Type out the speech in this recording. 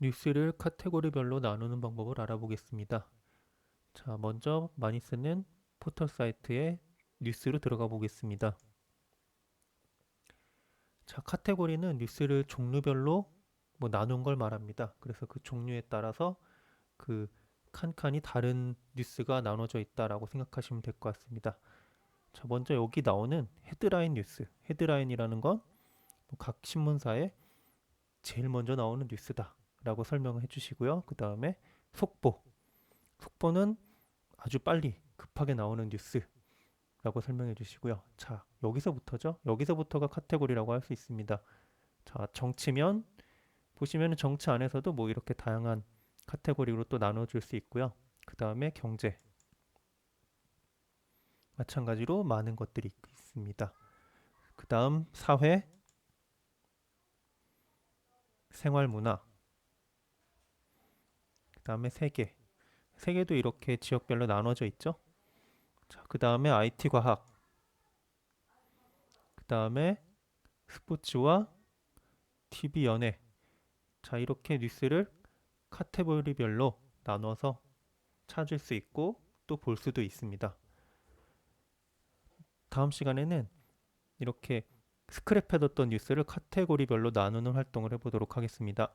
뉴스를 카테고리별로 나누는 방법을 알아보겠습니다. 자, 먼저 많이 쓰는 포털 사이트에 뉴스로 들어가 보겠습니다. 자, 카테고리는 뉴스를 종류별로 뭐 나눈 걸 말합니다. 그래서 그 종류에 따라서 그 칸칸이 다른 뉴스가 나눠져 있다라고 생각하시면 될 것 같습니다. 자, 먼저 여기 나오는 헤드라인 뉴스. 헤드라인이라는 건 각 신문사에 제일 먼저 나오는 뉴스다 라고 설명을 해주시고요. 그 다음에 속보. 속보는 아주 빨리 급하게 나오는 뉴스라고 설명해 주시고요. 자, 여기서부터죠. 여기서부터가 카테고리라고 할 수 있습니다. 자, 정치면 보시면 정치 안에서도 뭐 이렇게 다양한 카테고리로 또 나눠줄 수 있고요. 그 다음에 경제. 마찬가지로 많은 것들이 있습니다. 그 다음 사회, 생활 문화, 그 다음에 세계. 세계도 이렇게 지역별로 나눠져 있죠. 자, 그 다음에 IT 과학, 그 다음에 스포츠와 TV 연예. 자, 이렇게 뉴스를 카테고리별로 나눠서 찾을 수 있고 또 볼 수도 있습니다. 다음 시간에는 이렇게 스크랩해뒀던 뉴스를 카테고리별로 나누는 활동을 해보도록 하겠습니다.